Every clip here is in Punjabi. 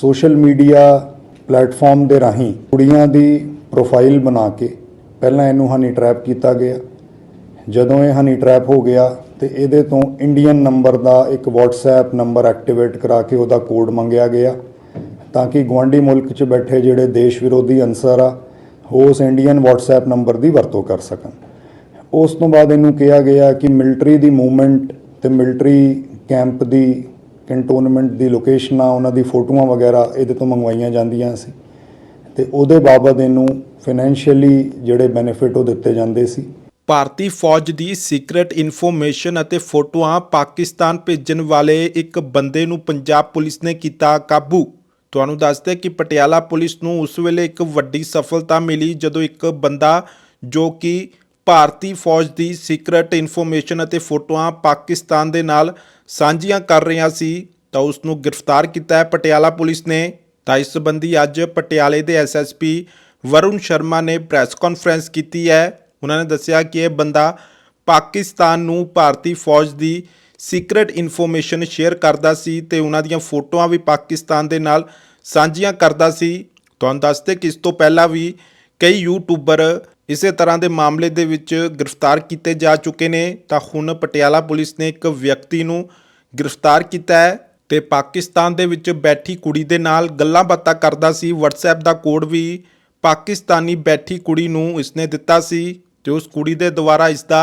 ਸੋਸ਼ਲ ਮੀਡੀਆ ਪਲੇਟਫਾਰਮ ਦੇ ਰਾਹੀਂ ਕੁੜੀਆਂ ਦੀ ਪ੍ਰੋਫਾਈਲ ਬਣਾ ਕੇ ਪਹਿਲਾਂ ਇਹਨੂੰ ਹਨੀ ਟਰੈਪ ਕੀਤਾ ਗਿਆ। ਜਦੋਂ ਇਹ ਹਨੀ ਟਰੈਪ ਹੋ ਗਿਆ ਤੇ ਇਹਦੇ ਤੋਂ ਇੰਡੀਅਨ ਨੰਬਰ ਦਾ ਇੱਕ WhatsApp ਨੰਬਰ ਐਕਟੀਵੇਟ ਕਰਾ ਕੇ ਉਹਦਾ ਕੋਡ ਮੰਗਿਆ ਗਿਆ ਤਾਂ ਕਿ ਗਵਾਂਢੀ ਮੁਲਕ 'ਚ ਬੈਠੇ ਜਿਹੜੇ ਦੇਸ਼ ਵਿਰੋਧੀ ਅਨਸਰ ਆ, ਉਹ ਉਸ ਇੰਡੀਅਨ WhatsApp ਨੰਬਰ ਦੀ ਵਰਤੋਂ ਕਰ ਸਕਣ। ਉਸ ਤੋਂ ਬਾਅਦ ਇਹਨੂੰ ਕਿਹਾ ਗਿਆ ਕਿ ਮਿਲਟਰੀ ਦੀ ਮੂਵਮੈਂਟ ਤੇ ਮਿਲਟਰੀ ਕੈਂਪ ਦੀ ਕੰਟੋਨਮੈਂਟ ਦੀ ਲੋਕੇਸ਼ਨਾਂ ਉਹਨਾਂ ਦੀ ਫੋਟੋਆਂ ਵਗੈਰਾ ਇਹਦੇ ਤੋਂ ਮੰਗਵਾਈਆਂ ਜਾਂਦੀਆਂ ਸੀ। ਤੇ ਉਹਦੇ ਬਾਬਤ ਇਹਨੂੰ ਫਾਈਨੈਂਸ਼ੀਅਲੀ ਜਿਹੜੇ ਬੈਨੀਫਿਟ ਉਹ ਦਿੱਤੇ ਜਾਂਦੇ ਸੀ। ਭਾਰਤੀ ਫੌਜ ਦੀ ਸੀਕ੍ਰੇਟ ਇਨਫੋਰਮੇਸ਼ਨ ਅਤੇ ਫੋਟੋਆਂ ਪਾਕਿਸਤਾਨ ਭੇਜਣ ਵਾਲੇ ਇੱਕ ਬੰਦੇ ਨੂੰ ਪੰਜਾਬ ਪੁਲਿਸ ਨੇ ਕੀਤਾ ਕਾਬੂ। ਤੁਹਾਨੂੰ ਦੱਸਦੇ ਕਿ ਪਟਿਆਲਾ ਪੁਲਿਸ ਨੂੰ ਉਸ ਵੇਲੇ ਇੱਕ ਵੱਡੀ ਸਫਲਤਾ ਮਿਲੀ ਜਦੋਂ ਇੱਕ ਬੰਦਾ ਜੋ ਕਿ ਭਾਰਤੀ ਫੌਜ ਦੀ ਸੀਕ੍ਰੇਟ ਇਨਫੋਰਮੇਸ਼ਨ ਅਤੇ ਫੋਟੋਆਂ ਪਾਕਿਸਤਾਨ ਦੇ ਨਾਲ ਸਾਂਝੀਆਂ ਕਰ ਰਿਹਾ ਸੀ, ਤਾਂ ਉਸ ਨੂੰ ਗ੍ਰਿਫਤਾਰ ਕੀਤਾ ਹੈ ਪਟਿਆਲਾ ਪੁਲਿਸ ਨੇ। ਤਾਂ ਇਸ ਸੰਬੰਧੀ ਅੱਜ ਪਟਿਆਲੇ ਦੇ ਐਸਐਸਪੀ ਵਰੁਣ ਸ਼ਰਮਾ ਨੇ ਪ੍ਰੈਸ ਕਾਨਫਰੰਸ ਕੀਤੀ ਹੈ। ਉਹਨਾਂ ਨੇ ਦੱਸਿਆ ਕਿ ਇਹ ਬੰਦਾ ਪਾਕਿਸਤਾਨ ਨੂੰ ਭਾਰਤੀ ਫੌਜ ਦੀ ਸੀਕ੍ਰੇਟ ਇਨਫੋਰਮੇਸ਼ਨ ਸ਼ੇਅਰ ਕਰਦਾ ਸੀ ਤੇ ਉਹਨਾਂ ਦੀਆਂ ਫੋਟੋਆਂ ਵੀ ਪਾਕਿਸਤਾਨ ਦੇ ਨਾਲ ਸਾਂਝੀਆਂ ਕਰਦਾ ਸੀ। ਤੁਹਾਨੂੰ ਦੱਸਦੇ ਕਿ ਇਸ ਤੋਂ ਪਹਿਲਾਂ ਵੀ ਕਈ ਯੂਟਿਊਬਰ ਇਸੇ ਤਰ੍ਹਾਂ ਦੇ ਮਾਮਲੇ ਦੇ ਵਿੱਚ ਗ੍ਰਿਫਤਾਰ ਕੀਤੇ ਜਾ ਚੁੱਕੇ ਨੇ, ਤਾਂ ਹੁਣ ਪਟਿਆਲਾ ਪੁਲਿਸ ਨੇ ਇੱਕ ਵਿਅਕਤੀ ਨੂੰ ਗ੍ਰਿਫਤਾਰ ਕੀਤਾ ਹੈ ਤੇ ਪਾਕਿਸਤਾਨ ਦੇ ਵਿੱਚ ਬੈਠੀ ਕੁੜੀ ਦੇ ਨਾਲ ਗੱਲਾਂ ਬਾਤਾਂ ਕਰਦਾ ਸੀ। WhatsApp ਦਾ ਕੋਡ ਵੀ ਪਾਕਿਸਤਾਨੀ ਬੈਠੀ ਕੁੜੀ ਨੂੰ ਇਸਨੇ ਦਿੱਤਾ ਸੀ ਤੇ ਉਸ ਕੁੜੀ ਦੇ ਦੁਆਰਾ ਇਸ ਦਾ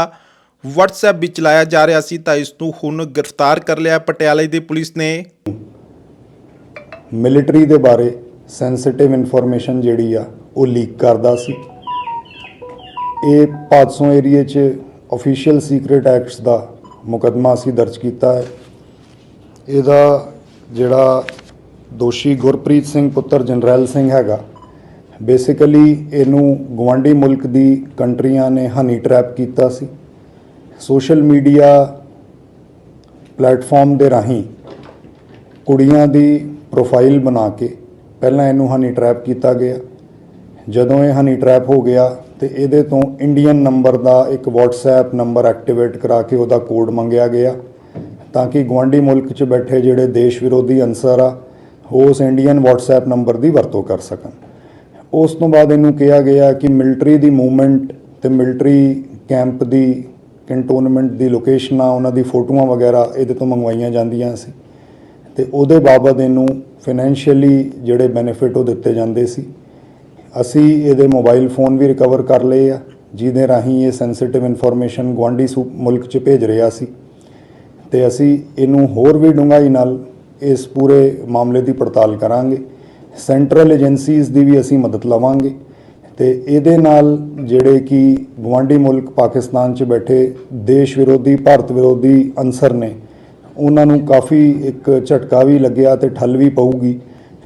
WhatsApp ਵੀ ਚਲਾਇਆ ਜਾ ਰਿਹਾ ਸੀ, ਤਾਂ ਇਸ ਨੂੰ ਹੁਣ ਗ੍ਰਿਫਤਾਰ ਕਰ ਲਿਆ ਪਟਿਆਲੇ ਦੀ ਪੁਲਿਸ ਨੇ। ਮਿਲਟਰੀ ਦੇ ਬਾਰੇ ਸੈਂਸਿਟਿਵ ਇਨਫੋਰਮੇਸ਼ਨ ਜਿਹੜੀ ਆ, ਉਹ ਲੀਕ ਕਰਦਾ ਸੀ। ਇਹ ਪਾਤਸੋਂ ਏਰੀਏ 'ਚ ਅਫੀਸ਼ੀਅਲ ਸੀਕ੍ਰੀਟ ਐਕਟਸ ਦਾ ਮੁਕੱਦਮਾ ਅਸੀਂ ਦਰਜ ਕੀਤਾ ਹੈ। ਇਹਦਾ ਜਿਹੜਾ ਦੋਸ਼ੀ ਗੁਰਪ੍ਰੀਤ ਸਿੰਘ ਪੁੱਤਰ ਜਨਰਲ ਸਿੰਘ ਹੈਗਾ ਬੇਸਿਕਲੀ ਇਹਨੂੰ ਗਵਾਂਢੀ ਮੁਲਕ ਦੀ ਕੰਟਰੀਆਂ ਨੇ ਹਨੀ ਟਰੈਪ ਕੀਤਾ ਸੀ। ਸੋਸ਼ਲ ਮੀਡੀਆ ਪਲੇਟਫਾਰਮ ਦੇ ਰਾਹੀਂ ਕੁੜੀਆਂ ਦੀ ਪ੍ਰੋਫਾਈਲ ਬਣਾ ਕੇ ਪਹਿਲਾਂ ਇਹਨੂੰ ਹਨੀ ਟਰੈਪ ਕੀਤਾ ਗਿਆ। ਜਦੋਂ ਇਹ ਹਨੀ ਟਰੈਪ ਹੋ ਗਿਆ ਤੇ ਇਹਦੇ ਤੋਂ ਇੰਡੀਅਨ ਨੰਬਰ ਦਾ ਇੱਕ WhatsApp ਨੰਬਰ ਐਕਟੀਵੇਟ ਕਰਾ ਕੇ ਉਹਦਾ ਕੋਡ ਮੰਗਿਆ ਗਿਆ। ਤਾਂ ਕਿ ਗਵਾਂਢੀ ਮੁਲਕ 'ਚ ਬੈਠੇ ਜਿਹੜੇ ਦੇਸ਼ ਵਿਰੋਧੀ ਅਨਸਰ ਆ, ਉਹ ਉਸ ਇੰਡੀਅਨ WhatsApp ਨੰਬਰ ਦੀ ਵਰਤੋਂ ਕਰ ਸਕਣ। ਉਸ ਤੋਂ ਬਾਅਦ ਇਹਨੂੰ ਕਿਹਾ ਗਿਆ ਕਿ ਮਿਲਟਰੀ ਦੀ ਮੂਵਮੈਂਟ ਤੇ ਮਿਲਟਰੀ ਕੈਂਪ ਦੀ ਕੰਟੋਨਮੈਂਟ ਦੀ ਲੋਕੇਸ਼ਨਾਂ ਉਹਨਾਂ ਦੀ ਫੋਟੋਆਂ ਵਗੈਰਾ ਇਹਦੇ ਤੋਂ ਮੰਗਵਾਈਆਂ ਜਾਂਦੀਆਂ ਸੀ। ਤੇ ਉਹਦੇ ਬਾਬਤ ਇਹਨੂੰ ਫਾਈਨੈਂਸ਼ੀਅਲੀ ਜਿਹੜੇ ਬੈਨੀਫਿਟ ਉਹ ਦਿੱਤੇ ਜਾਂਦੇ ਸੀ। ਅਸੀਂ ਇਹਦੇ ਮੋਬਾਈਲ ਫੋਨ ਵੀ ਰਿਕਵਰ ਕਰ ਲਏ ਆ, ਜਿਹਦੇ ਰਾਹੀਂ ਇਹ ਸੈਂਸਿਟਿਵ ਇਨਫੋਰਮੇਸ਼ਨ ਗਵਾਂਢੀ ਸੂ, ਮੁਲਕ 'ਚ ਭੇਜ ਰਿਹਾ ਸੀ। ਤੇ ਅਸੀਂ ਇਹਨੂੰ ਹੋਰ ਵੀ ਡੂੰਘਾਈ ਨਾਲ ਇਸ ਪੂਰੇ ਮਾਮਲੇ ਦੀ ਪੜਤਾਲ ਕਰਾਂਗੇ। ਸੈਂਟਰਲ ਏਜੰਸੀਜ਼ ਦੀ ਵੀ ਅਸੀਂ ਮਦਦ ਲਵਾਂਗੇ। ਤੇ ਇਹਦੇ ਨਾਲ ਜਿਹੜੇ ਕਿ ਗਵਾਂਢੀ ਮੁਲਕ ਪਾਕਿਸਤਾਨ 'ਚ ਬੈਠੇ ਦੇਸ਼ ਵਿਰੋਧੀ, ਭਾਰਤ ਵਿਰੋਧੀ ਅਨਸਰ ਨੇ, ਉਹਨਾਂ ਨੂੰ ਕਾਫੀ ਇੱਕ ਝਟਕਾ ਵੀ ਲੱਗਿਆ ਤੇ ਠੱਲ ਵੀ ਪਊਗੀ।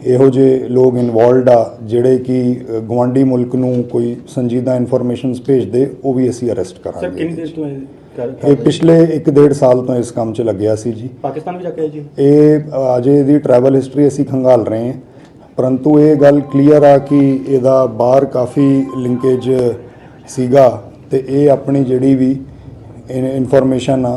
ਇਹੋ ਜਿਹੇ ਲੋਕ ਇਨਵੋਲਡ ਆ ਜਿਹੜੇ ਕਿ ਅ, ਗਵਾਂਢੀ ਮੁਲਕ ਨੂੰ ਕੋਈ ਸੰਜੀਦਾ ਇਨਫੋਰਮੇਸ਼ਨਸ ਭੇਜਦੇ ਉਹ ਵੀ ਅਸੀਂ ਅਰੈਸਟ ਸਰ ਕਰਾਂਗੇ ਕਿੰਨੀ ਦੇਰ ਤੋਂ ਇਹ? ਪਿਛਲੇ 1.5 ਸਾਲ ਤੋਂ ਇਸ ਕੰਮ 'ਚ ਲੱਗਿਆ ਸੀ ਜੀ। ਪਾਕਿਸਤਾਨ ਵੀ ਜਾ ਕੇ ਜੀ? ਇਹ ਅਜੇ ਇਹਦੀ ਟਰੈਵਲ ਹਿਸਟਰੀ ਅਸੀਂ ਖੰਗਾਲ ਰਹੇ ਹਾਂ। ਪਰੰਤੂ ਇਹ ਗੱਲ ਕਲੀਅਰ ਆ ਕਿ ਇਹਦਾ ਬਾਹਰ ਕਾਫੀ ਲਿੰਕੇਜ ਸੀਗਾ ਤੇ ਇਹ ਆਪਣੀ ਜਿਹੜੀ ਵੀ ਇਨਫੋਰਮੇਸ਼ਨ ਆ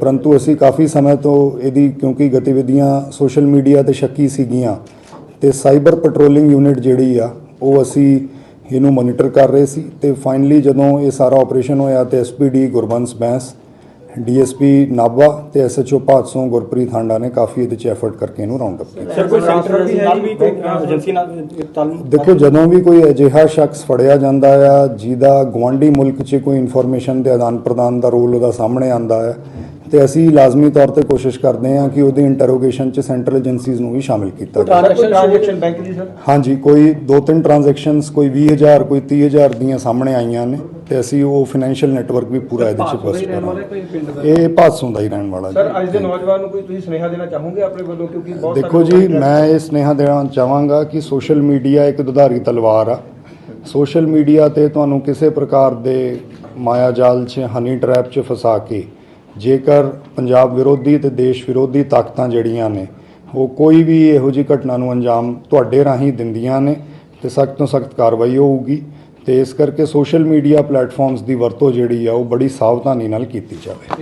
ਪਰੰਤੂ ਅਸੀਂ ਕਾਫੀ ਸਮੇਂ ਤੋਂ ਇਹਦੀ ਕਿਉਂਕਿ ਗਤੀਵਿਧੀਆਂ ਸੋਸ਼ਲ ਮੀਡੀਆ ਤੇ ਸ਼ੱਕੀ ਸੀਗੀਆਂ ਤੇ ਸਾਈਬਰ ਪੈਟਰੋਲਿੰਗ ਯੂਨਿਟ ਜਿਹੜੀ ਆ ਉਹ ਅਸੀਂ ਇਹਨੂੰ ਮੋਨੀਟਰ ਕਰ ਰਹੇ ਸੀ ਤੇ ਫਾਈਨਲੀ ਜਦੋਂ ਇਹ ਸਾਰਾ ਆਪਰੇਸ਼ਨ ਹੋਇਆ ਤੇ ਐਸਪੀਡੀ ਗੁਰਬੰਸ ਬੈਂਸ ਡੀਐਸਪੀ ਨਾਭਾ ਤੇ ਐਸਐਚਓ ਭਾਦਸੋਂ ਗੁਰਪ੍ਰੀਤ ਹਾਂਡਾ ਨੇ ਕਾਫੀ ਇਹਦੇ 'ਚ ਐਫਰਟ ਕਰਕੇ ਇਹਨੂੰ ਰਾਉਂਡ ਅਪ ਕੀਤਾ। ਸਰ ਕੋਈ ਸੈਂਟਰ ਵੀ ਨਾਲ ਵੀ ਕੋਈ ਏਜੰਸੀ ਨਾਲ ਤਾਲਮੇਲ ਦੇਖੋ ਜਦੋਂ ਵੀ ਕੋਈ ਅਜਿਹਾ ਸ਼ਖਸ ਫੜਿਆ ਜਾਂਦਾ ਆ ਜਿਹਦਾ ਗਵਾਂਢੀ ਮੁਲਕ 'ਚ ਕੋਈ ਇਨਫੋਰਮੇਸ਼ਨ ਦੇ ਆਦਾਨ ਪ੍ਰਦਾਨ ਦਾ ਰੋਲ ਉਹਦਾ ਸਾਹਮਣੇ ਆਂਦਾ ਹੈ ਤੇ ਅਸੀਂ ਲਾਜ਼ਮੀ ਤੌਰ ਤੇ ਕੋਸ਼ਿਸ਼ ਕਰਦੇ ਹਾਂ ਕਿ ਉਹਦੀ ਇੰਟਰੋਗੇਸ਼ਨ 'ਚ ਸੈਂਟਰਲ ਏਜੰਸੀਜ਼ ਨੂੰ ਵੀ ਸ਼ਾਮਿਲ ਕੀਤਾ ਜਾਵੇ। ਟ੍ਰਾਂਜੈਕਸ਼ਨ ਬੈਂਕ ਦੀ ਸਰ ਹਾਂਜੀ ਕੋਈ ਦੋ ਤਿੰਨ ਟ੍ਰਾਂਜੈਕਸ਼ਨਸ ਕੋਈ 20000 ਕੋਈ 30000 ਦੀਆਂ ਸਾਹਮਣੇ ਆਈਆਂ ਨੇ ਤੇ ਅਸੀਂ ਉਹ ਫਾਈਨੈਂਸ਼ੀਅਲ ਨੈਟਵਰਕ ਵੀ ਪੂਰਾ ਇਹਦੇ 'ਚ ਬਸ ਕਰਾਂਗੇ ਇਹ ਭਾਦਸੋਂ ਦਾ ਹੀ ਰਹਿਣ ਵਾਲਾ ਸਰ ਅੱਜ ਦੇ ਨੌਜਵਾਨ ਨੂੰ ਕੋਈ ਤੁਸੀਂ ਸੁਨੇਹਾ ਦੇਣਾ ਚਾਹੋਗੇ ਆਪਣੇ ਵੱਲੋਂ? ਕਿਉਂਕਿ ਬਹੁਤ ਸਾਰੇ ਦੇਖੋ ਜੀ ਮੈਂ ਇਹ ਸੁਨੇਹਾ ਦੇਣਾ ਚਾਹਾਂਗਾ ਕਿ ਸੋਸ਼ਲ ਮੀਡੀਆ ਇੱਕ ਦੁਧਾਰੀ ਤਲਵਾਰ ਆ। ਸੋਸ਼ਲ ਮੀਡੀਆ ਤੇ ਤੁਹਾਨੂੰ ਕਿਸੇ ਪ੍ਰਕਾਰ ਦੇ ਮਾਇਆ ਜਾਲ 'ਚ ਹਨੀ ਟਰੈਪ 'ਚ ਫਸਾ ਕੇ ਜੇਕਰ ਪੰਜਾਬ ਵਿਰੋਧੀ ਤੇ ਦੇਸ਼ ਵਿਰੋਧੀ ਤਾਕਤਾਂ ਜਿਹੜੀਆਂ ਨੇ, ਉਹ ਕੋਈ ਵੀ ਇਹੋ ਜਿਹੀ ਘਟਨਾ ਨੂੰ ਅੰਜਾਮ ਤੁਹਾਡੇ ਰਾਹੀਂ ਦਿੰਦੀਆਂ ਨੇ, ਤੇ ਸਖਤ ਤੋਂ ਸਖਤ ਕਾਰਵਾਈ ਹੋਊਗੀ। ਤੇ ਇਸ ਕਰਕੇ ਸੋਸ਼ਲ ਮੀਡੀਆ ਪਲੇਟਫਾਰਮਸ ਦੀ ਵਰਤੋਂ ਜਿਹੜੀ ਆ, ਉਹ ਬੜੀ ਸਾਵਧਾਨੀ ਨਾਲ ਕੀਤੀ ਜਾਵੇ।